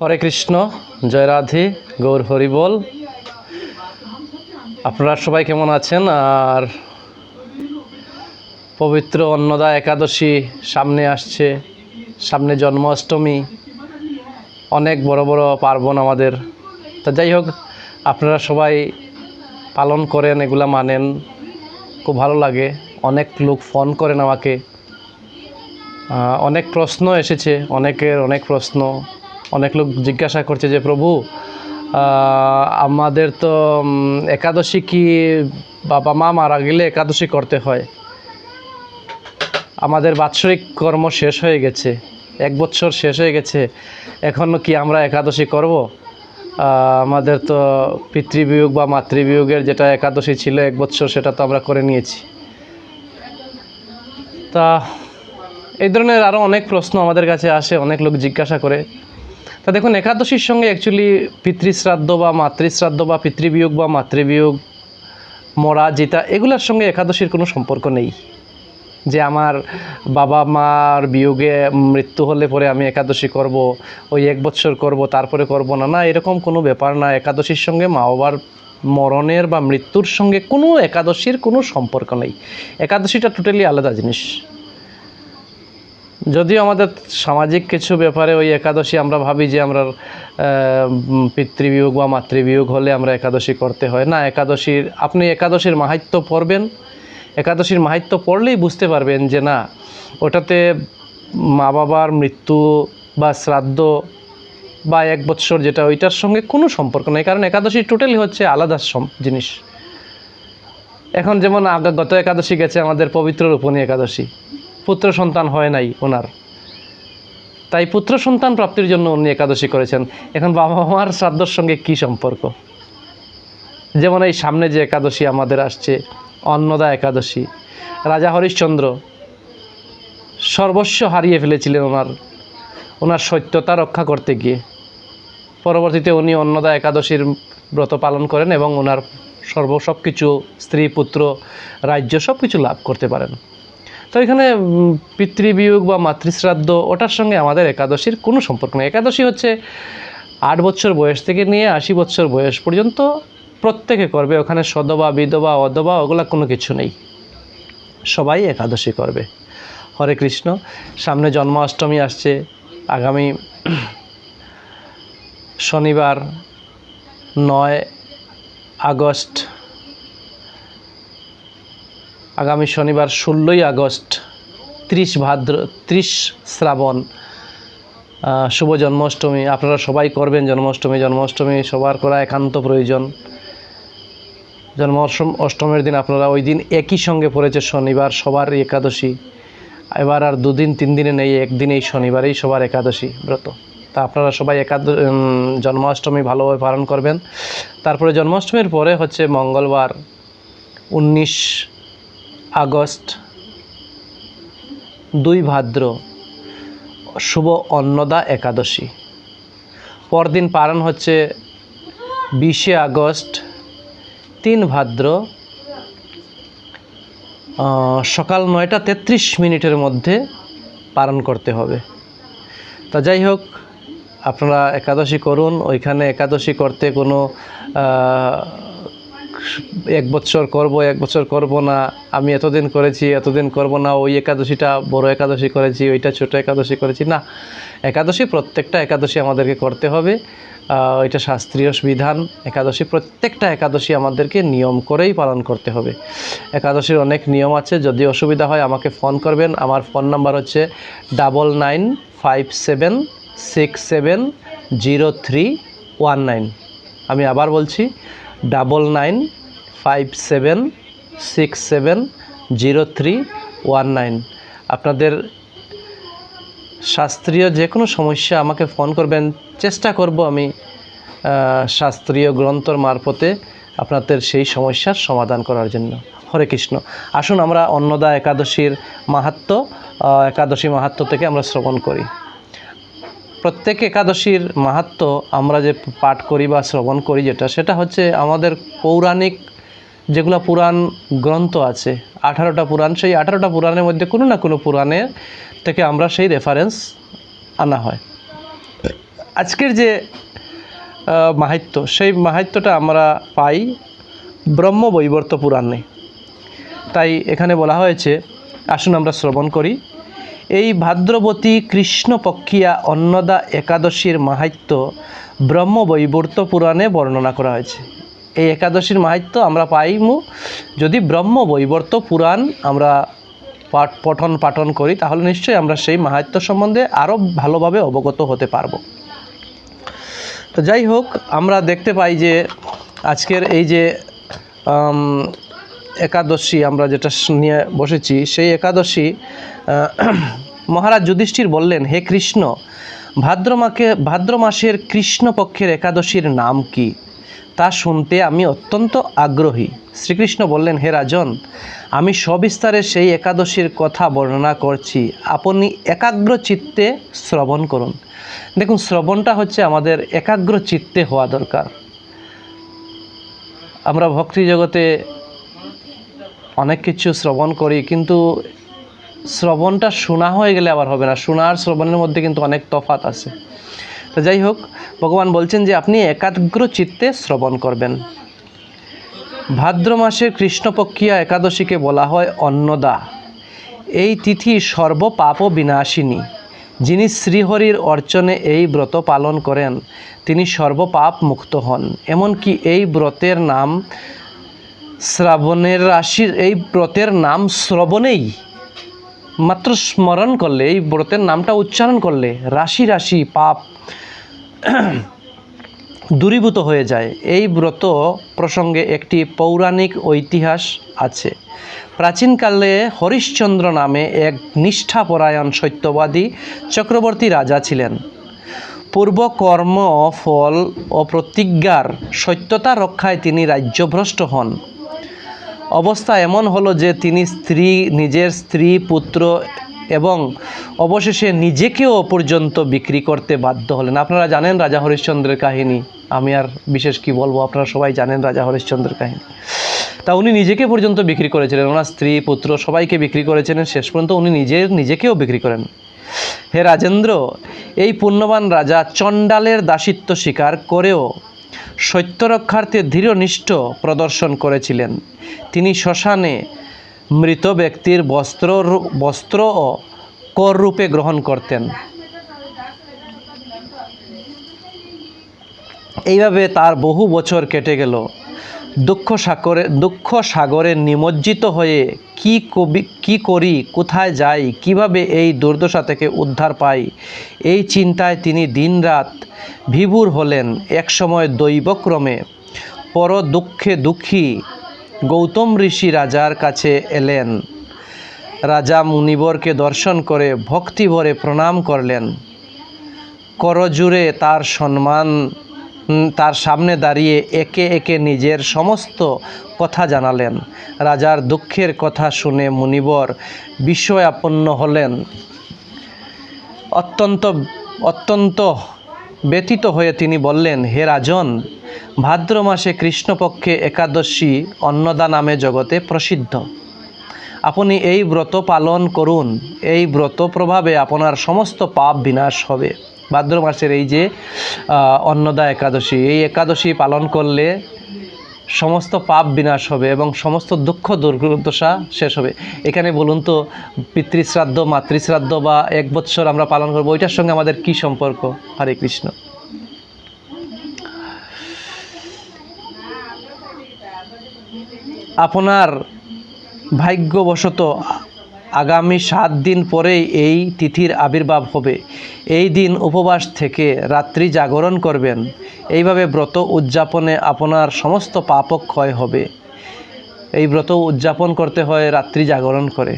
হরে কৃষ্ণ, জয় রাধে, গৌর হরিবল। আপনারা সবাই কেমন আছেন? আর পবিত্র অন্নদা একাদশী সামনে আসছে, সামনে জন্মাষ্টমী, অনেক বড় বড় পার্বণ আমাদের। তা যাই হোক, আপনারা সবাই পালন করেন, এগুলা মানেন। খুব ভালো লাগে। অনেক লোক ফোন করেন আমাকে। অনেক প্রশ্ন এসেছে, অনেকের অনেক প্রশ্ন। অনেক লোক জিজ্ঞাসা করছে যে, প্রভু আমাদের তো একাদশী কি বাবা মা মারা গেলে একাদশী করতে হয়? আমাদের বাৎসরিক কর্ম শেষ হয়ে গেছে, এক বছর শেষ হয়ে গেছে এখনও কি আমরা একাদশী করব? আমাদের তো পিতৃবিয়োগ বা মাতৃবিয়োগের যেটা একাদশী ছিল এক বছর সেটা তো আমরা করে নিয়েছি। তা, এই ধরনের আরও অনেক প্রশ্ন আমাদের কাছে আসে, অনেক লোক জিজ্ঞাসা করে। তা দেখুন, একাদশীর সঙ্গে অ্যাকচুয়ালি পিতৃশ্রাদ্ধ বা মাতৃশ্রাদ্ধ বা পিতৃবিয়োগ বা মাতৃবিয়োগ, মরা, জিতা, এগুলোর সঙ্গে একাদশীর কোনো সম্পর্ক নেই। যে আমার বাবা মার বিয়োগে মৃত্যু হলে পরে আমি একাদশী করব, ওই এক বছর করব, তারপরে করব না না, এরকম কোনো ব্যাপার না। একাদশীর সঙ্গে মা বাবার মরণের বা মৃত্যুর সঙ্গে কোনো একাদশীর কোনো সম্পর্ক নেই। একাদশীটা টোটালি আলাদা জিনিস। যদিও আমাদের সামাজিক কিছু ব্যাপারে ওই একাদশী আমরা ভাবি যে আমরা পিতৃবিয়োগ বা মাতৃবিয়োগ হলে আমরা একাদশী করতে হয়। না, একাদশীর, আপনি একাদশীর মাহাত্য পড়বেন। একাদশীর মাহাত্য পড়লেই বুঝতে পারবেন যে না, ওটাতে মা বাবার মৃত্যু বা শ্রাদ্ধ বা এক বৎসর যেটা, ওইটার সঙ্গে কোনো সম্পর্ক নেই। কারণ একাদশী টোটালি হচ্ছে আলাদা জিনিস। এখন যেমন গত একাদশী গেছে, আমাদের পবিত্র রূপণী একাদশী। পুত্র সন্তান হয় নাই ওনার। তাই পুত্র সন্তান প্রাপ্তির জন্য উনি একাদশী করেছেন। এখন বাবা মার শ্রাদ্ধর সঙ্গে কি সম্পর্ক? যেমন এই সামনে যে একাদশী আমাদের আসছে, অন্নদা একাদশী। রাজা হরিশ্চন্দ্র সর্বস্ব হারিয়ে ফেলেছিলেন ওনার ওনার সত্যতা রক্ষা করতে গিয়ে। পরবর্তীতে উনি অন্নদা একাদশীর ব্রত পালন করেন এবং ওনার সর্ব সব কিছু স্ত্রী, পুত্র, রাজ্য সব কিছু লাভ করতে পারেন। তো এখানে পিতৃবিয়োগ বা মাতৃশ্রাদ্ধ, ওটার সঙ্গে আমাদের একাদশীর কোনো সম্পর্ক নেই। একাদশী হচ্ছে আট বছর বয়স থেকে নিয়ে আশি বছর বয়স পর্যন্ত প্রত্যেকে করবে। ওখানে সদবা, বিধবা, অধবা, ওগুলা কোনো কিছু নেই। সবাই একাদশী করবে। হরে কৃষ্ণ, সামনে জন্মাষ্টমী আসছে। আগামী শনিবার নয় আগস্ট আগামী শনিবার ষোলোই আগস্ট, ত্রিশ ভাদ্র, ত্রিশ শ্রাবণ শুভ জন্মাষ্টমী। আপনারা সবাই করবেন জন্মাষ্টমী। জন্মাষ্টমী সবার করা একান্ত প্রয়োজন। জন্মাষ্টম অষ্টমীর দিন আপনারা ওই দিন একই সঙ্গে পড়েছে শনিবার, সবার একাদশী। এবার আর দুদিন, তিন দিনে নেই একদিন এই শনিবারেই সবার একাদশী ব্রত। তা আপনারা সবাই একাদ জন্মাষ্টমী ভালোভাবে পালন করবেন। তারপরে জন্মাষ্টমীর পরে হচ্ছে মঙ্গলবার, উনিশ আগস্ট। দুই ভাদ্র, শুভ অন্নদা একাদশী। পরদিন পালন হচ্ছে বিশে আগস্ট, তিন ভাদ্র সকাল নয়টা তেত্রিশ মিনিটের মধ্যে পালন করতে হবে। তা যাই হোক, আপনারা একাদশী করুন। ওইখানে একাদশী করতে কোনো এক বছর করব, এক বছর করব না। আমি এতদিন করেছি, এতদিন করব না। ওই একাদশীটা বড় একাদশী করেছি, ওইটা ছোট একাদশী করেছি। না, একাদশী প্রত্যেকটা একাদশী আমাদেরকে করতে হবে। এটা শাস্ত্রীয় বিধান। একাদশী প্রত্যেকটা একাদশী আমাদেরকে নিয়ম করেই পালন করতে হবে। একাদশীর অনেক নিয়ম আছে। যদি অসুবিধা হয় আমাকে ফোন করবেন। আমার ফোন নাম্বার হচ্ছে double nine five seven six seven zero three one nine. আমি আবার বলছি double nine five seven six seven zero three one nine. আপনাদের শাস্ত্রীয় যে কোনো সমস্যা আমাকে ফোন করবেন, চেষ্টা করব আমি শাস্ত্রীয় গ্রন্থর মারফতে আপনাদের সেই সমস্যার সমাধান করার জন্য। হরে কৃষ্ণ। আসুন আমরা অন্নদা একাদশীর মাহাত্ম একাদশী মাহাত্ম থেকে আমরা শ্রবণ করি। প্রত্যেক একাদশীর মাহাত্ম আমরা যে পাঠ করি বা শ্রবণ করি যেটা, সেটা হচ্ছে আমাদের পৌরাণিক যেগুলো পুরাণ গ্রন্থ আছে, আঠারোটা পুরাণ, সেই আঠারোটা পুরাণের মধ্যে কোনো না কোনো পুরাণের থেকে আমরা সেই রেফারেন্স আনা হয়। আজকের যে মাহাত্য সেই মাহাত্যটা আমরা পাই ব্রহ্ম বৈবর্ত পুরাণে। তাই এখানে বলা হয়েছে, আসুন আমরা শ্রবণ করি। এই ভাদ্রবতী কৃষ্ণপক্ষিয়া অন্নদা একাদশীর মাহাত্য ব্রহ্ম বৈবর্ত পুরাণে বর্ণনা করা হয়েছে। এই একাদশীর মাহাত্য আমরা পাইমু। যদি ব্রহ্ম বৈবর্ত পুরাণ আমরা পাঠ, পঠন পাঠন করি, তাহলে নিশ্চয়ই আমরা সেই মাহাত্য সম্বন্ধে আরও ভালোভাবে অবগত হতে পারব। তো যাই হোক, আমরা দেখতে পাই যে আজকের এই যে একাদশী আমরা যেটা নিয়ে বসেছি, সেই একাদশী মহারাজ যুধিষ্ঠির বললেন, হে কৃষ্ণ, ভাদ্র মাকে, ভাদ্র মাসের কৃষ্ণপক্ষের একাদশীর নাম কি? তা শুনতে আমি অত্যন্ত আগ্রহী। শ্রীকৃষ্ণ বললেন, হে রাজন, আমি সবিস্তারে সেই একাদশীর কথা বর্ণনা করছি। আপনি একাগ্র চিত্তে শ্রবণ করুন। দেখুন, শ্রবণটা হচ্ছে আমাদের একাগ্র চিত্তে হওয়া দরকার। আমরা ভক্তি জগতে অনেক কিছু শ্রবণ করি, কিন্তু শ্রবণটা শোনা হয়ে গেলে আবার হবে না। শোনা আর শ্রবণের মধ্যে কিন্তু অনেক তফাত আছে। তো যাই হোক, ভগবান বলছেন যে আপনি একাগ্র চিত্তে শ্রবণ করবেন। ভাদ্র মাসের কৃষ্ণপক্ষিয়া একাদশীকে বলা হয় অন্নদা। এই তিথি সর্বপাপ বিনাশিনী। যিনি শ্রীহরির অর্চনে এই ব্রত পালন করেন, তিনি সর্বপাপ মুক্ত হন। এমনকি এই ব্রতের নাম শ্রাবণের রাশির এই ব্রতের নাম শ্রবণেই। মাত্র স্মরণ করলে, এই ব্রতের নামটা উচ্চারণ করলে রাশি রাশি পাপ দূরীভূত হয়ে যায়। এই ব্রত প্রসঙ্গে একটি পৌরাণিক ঐতিহাস আছে। প্রাচীনকালে হরিশ্চন্দ্র নামে এক নিষ্ঠাপরায়ণ সত্যবাদী চক্রবর্তী রাজা ছিলেন। পূর্ব কর্ম ফল ও প্রতিজ্ঞার সত্যতা রক্ষায় তিনি রাজ্যভ্রষ্ট হন। অবস্থা এমন হলো যে তিনি স্ত্রী, নিজের স্ত্রী, পুত্র এবং অবশেষে নিজেকেও পর্যন্ত বিক্রি করতে বাধ্য হলেন। আপনারা জানেন রাজা হরিশ্চন্দ্রের কাহিনী। আমি আর বিশেষ কি বলব, আপনারা সবাই জানেন রাজা হরিশ্চন্দ্রের কাহিনী। তা উনি নিজেকে পর্যন্ত বিক্রি করেছিলেন। ওনার স্ত্রী, পুত্র সবাইকে বিক্রি করেছিলেন। শেষ পর্যন্ত উনি নিজের নিজেকেও বিক্রি করেন। হে রাজেন্দ্র, এই পুণ্যবান রাজা চণ্ডালের দাসিত্ব স্বীকার করেও সত্য রক্ষার্থে দৃঢ়নিষ্ঠ প্রদর্শন করেছিলেন। তিনি শ্মশানে মৃত ব্যক্তির বস্ত্র বস্ত্র ও কর রূপে গ্রহণ করতেন। এইভাবে তার বহু বছর কেটে গেল। দুঃখ সাগরে দুঃখ সাগরে নিমজ্জিত হয়ে কি কবি, কি করি, কোথায় যাই, কীভাবে এই দুর্দশা থেকে উদ্ধার পাই, এই চিন্তায় তিনি দিনরাত বিভোর হলেন একসময় দৈবক্রমে। পর দুঃখে দুঃখী গৌতম ঋষি রাজার কাছে এলেন। রাজা মুনিবরকে দর্শন করে ভক্তিভরে প্রণাম করলেন। করজুড়ে তার সম্মান তার সামনে দাঁড়িয়ে একে একে নিজের সমস্ত কথা জানালেন। রাজার দুঃখের কথা শুনে মুনিবর বিস্ময়াপন্ন হলেন। অত্যন্ত অত্যন্ত ব্যতীত হয়ে তিনি বললেন, হে রাজন, ভাদ্র মাসে কৃষ্ণপক্ষে একাদশী অন্নদা নামে জগতে প্রসিদ্ধ। আপনি এই ব্রত পালন করুন, এই ব্রত প্রভাবে আপনার সমস্ত পাপ বিনাশ হবে। ভাদ্র মাসের এই যে অন্নদা একাদশী, এই একাদশী পালন করলে সমস্ত পাপ বিনাশ হবে এবং সমস্ত দুঃখ দুর্দশা শেষ হবে। এখানে বলুন তো, পিতৃশ্রাদ্ধ, মাতৃশ্রাদ্ধ বা এক বৎসর আমরা পালন করব, ওইটার সঙ্গে আমাদের কি সম্পর্ক? হরে কৃষ্ণ। আপনার ভাগ্যবশত আগামী সাত দিন পরেই এই তিথির আবির্ভাব হবে। এই দিন উপবাস থেকে রাত্রি জাগরণ করবেন। এইভাবে ব্রত উদযাপনে আপনার সমস্ত পাপক ক্ষয় হবে। এই ব্রত উদযাপন করতে হয়, রাত্রি জাগরণ করে।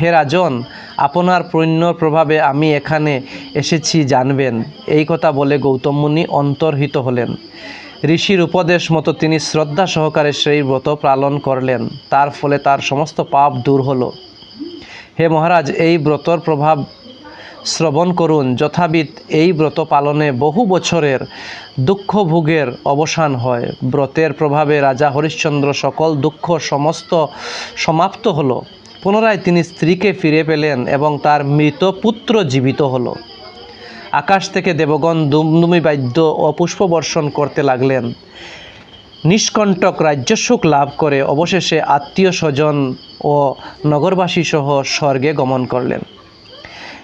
হে রাজন, আপনার পুণ্য প্রভাবে আমি এখানে এসেছি, জানবেন। এই কথা বলে গৌতম মুনি অন্তর্হিত হলেন। ঋষির উপদেশ মতো তিনি শ্রদ্ধা সহকারে সেই ব্রত পালন করলেন। তার ফলে তার সমস্ত পাপ দূর হলো। হে মহারাজ, এই ব্রতর প্রভাব শ্রবণ করুন। যথাবিধ এই ব্রত পালনে বহু বছরের দুঃখ ভোগের অবসান হয়। ব্রতের প্রভাবে রাজা হরিশ্চন্দ্র সকল দুঃখ সমস্ত সমাপ্ত হলো। পুনরায় তিনি স্ত্রীকে ফিরে পেলেন এবং তার মৃত পুত্র জীবিত হলো। আকাশ থেকে দেবগণ দুমদুমি বাদ্য ও পুষ্পবর্ষণ করতে লাগলেন। নিষ্কণ্টক রাজ্যসুখ লাভ করে অবশেষে আত্মীয় স্বজন ও নগরবাসী সহ স্বর্গে গমন করলেন।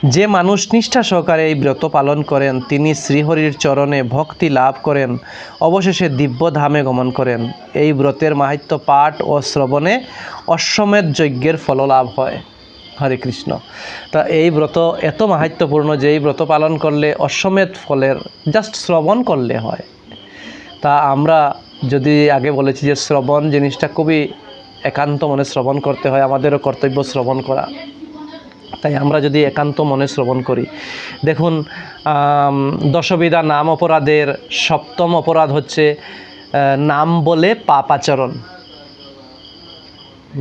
যে মানুষ নিষ্ঠা সহকারে এই ব্রত পালন করেন, তিনি শ্রীহরির চরণে ভক্তি লাভ করেন, অবশেষে দিব্যধামে গমন করেন। এই ব্রতের মাহাত্ম্য পাঠ ও শ্রবণে অশ্বমেধ যজ্ঞের ফললাভ হয়। হরে কৃষ্ণ। তা এই ব্রত এত মাহাত্ম্যপূর্ণ যে এই ব্রত পালন করলে অশ্বমেধ ফলের জাস্ট শ্রবণ করলে হয়। তা আমরা যদি আগে বলেছি যে শ্রবণ জিনিসটা খুবই একান্ত মনে শ্রবণ করতে হয়, আমাদেরও কর্তব্য শ্রবণ করা। তাই আমরা যদি একান্ত মনে শ্রবণ করি, দেখুন দশবিধা নাম অপরাধের সপ্তম অপরাধ হচ্ছে নাম বলে পাপাচরণ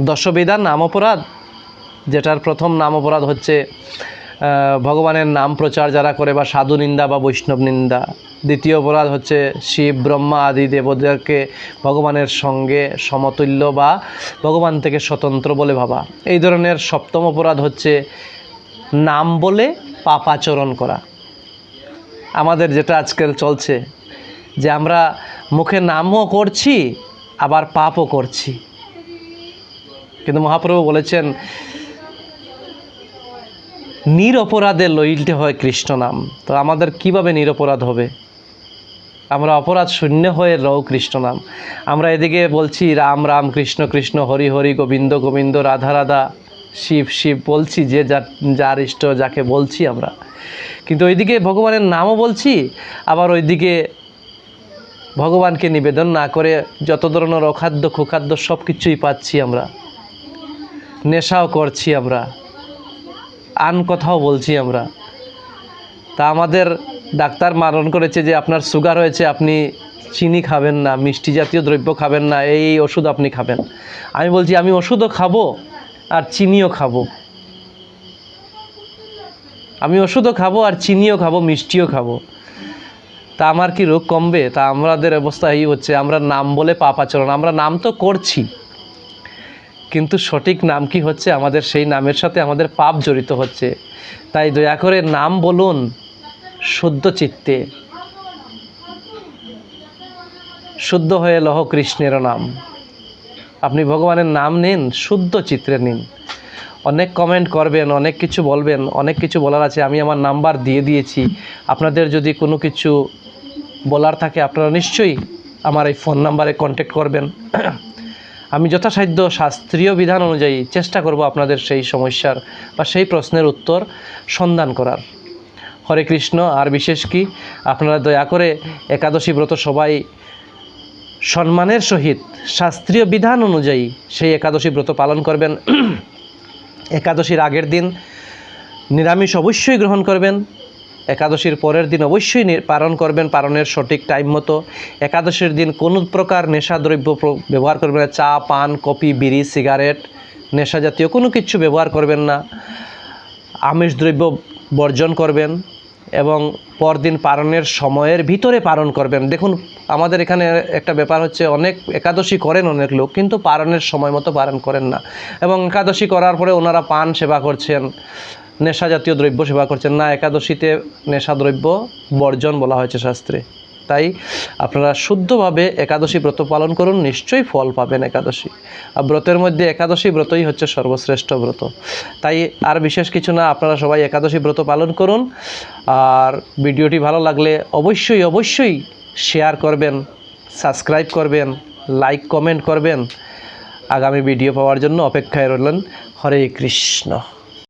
দশবিধা নাম অপরাধ, যেটার প্রথম নাম অপরাধ হচ্ছে ভগবানের নাম প্রচার যারা করে, বা সাধু নিন্দা বা বৈষ্ণব নিন্দা। দ্বিতীয় অপরাধ হচ্ছে শিব, ব্রহ্মা আদি দেবদেরকে ভগবানের সঙ্গে সমতুল্য বা ভগবান থেকে স্বতন্ত্র বলে ভাবা। এই ধরনের সপ্তম অপরাধ হচ্ছে নাম বলে পাপাচরণ করা। আমাদের যেটা আজকাল চলছে, যে আমরা মুখে নামও করছি, আবার পাপও করছি। কিন্তু মহাপ্রভু বলেছেন নিরপরাধে লইতে হয় কৃষ্ণ নাম। তো আমাদের কীভাবে নিরপরাধ হবে? আমরা অপরাধ শূন্য হয়ে রও কৃষ্ণ নাম। আমরা এদিকে বলছি, রাম রাম, কৃষ্ণ কৃষ্ণ, হরি হরি, গোবিন্দ গোবিন্দ, রাধা রাধা, শিব শিব বলছি, যে যার যার ইষ্ট, যাকে বলছি আমরা। কিন্তু ওইদিকে ভগবানের নামও বলছি, আবার ওইদিকে ভগবানকে নিবেদন না করে যত ধরনের অখাদ্য, কুখাদ্য সব কিছুই পাচ্ছি আমরা। নেশাও করছি আমরা। আন কথাও বলছি আমরা। তা আমাদের ডাক্তার মারণ করেছে যে আপনার সুগার হয়েছে, আপনি চিনি খাবেন না, মিষ্টি জাতীয় দ্রব্য খাবেন না এই ওষুধ আপনি খাবেন। আমি বলছি, আমি ওষুধও খাব আর চিনিও খাব। আমি ওষুধও খাব আর চিনিও খাব, মিষ্টিও খাব। তা আমার কি রোগ কমবে? তা আমাদের অবস্থা এই হচ্ছে, আমরা নাম বলে পাপ আচরণ, আমরা নাম তো করছি। কিন্তু সঠিক নাম কি হচ্ছে? আমাদের সেই নামের সাথে আমাদের পাপ জড়িত হচ্ছে। তাই দয়া করে নাম বলুন শুদ্ধ চিত্তে। শুদ্ধ হয়ে লহ কৃষ্ণের নাম। আপনি ভগবানের নাম নিন, শুদ্ধ চিত্রে নিন। অনেক কমেন্ট করবেন, অনেক কিছু বলবেন, অনেক কিছু বলার আছে, আমি আমার নাম্বার দিয়ে দিয়েছি। আপনাদের যদি কোনো কিছু বলার থাকে, আপনারা নিশ্চয়ই আমার এই ফোন নাম্বারে কন্ট্যাক্ট করবেন। আমি যথাসাধ্য শাস্ত্রীয় বিধান অনুযায়ী চেষ্টা করব আপনাদের সেই সমস্যার বা সেই প্রশ্নের উত্তর সন্ধান করার। হরে কৃষ্ণ, আর বিশেষ কি? আপনারা দয়া করে একাদশী ব্রত সবাই সম্মানের সহিত শাস্ত্রীয় বিধান অনুযায়ী সেই একাদশী ব্রত পালন করবেন। একাদশীর আগের দিন নিরামিষ অবশ্যই গ্রহণ করবেন। একাদশীর পরের দিন অবশ্যই পালন করবেন, পালনের সঠিক টাইম মতো। একাদশীর দিন কোনো প্রকার নেশাদ্রব্য ব্যবহার করবেন না? চা, পান কপি বিড়ি সিগারেট নেশা জাতীয় কোনো কিছু ব্যবহার করবেন না। আমিষ দ্রব্য বর্জন করবেন এবং পরদিন পালনের সময়ের ভিতরে পালন করবেন। দেখুন, আমাদের এখানে একটা ব্যাপার হচ্ছে, অনেক একাদশী করেন অনেক লোক, কিন্তু পালনের সময় মতো পালন করেন না। এবং একাদশী করার পরে ওনারা পান সেবা করছেন। নেশা জাতীয় দ্রব্য সেবা করছেন। না, একাদশীতে নেশা দ্রব্য বর্জন বলা হয়েছে শাস্ত্রে। তাই আপনারা শুদ্ধভাবে একাদশী ব্রত পালন করুন, নিশ্চয়ই ফল পাবেন একাদশী। আর ব্রতের মধ্যে একাদশী ব্রতই হচ্ছে সর্বশ্রেষ্ঠ ব্রত। তাই আর বিশেষ কিছু না, আপনারা সবাই একাদশী ব্রত পালন করুন। আর ভিডিওটি ভালো লাগলে অবশ্যই অবশ্যই শেয়ার করবেন, সাবস্ক্রাইব করবেন, লাইক, কমেন্ট করবেন। আগামী ভিডিও পাওয়ার জন্য অপেক্ষায় রইলেন হরে কৃষ্ণ।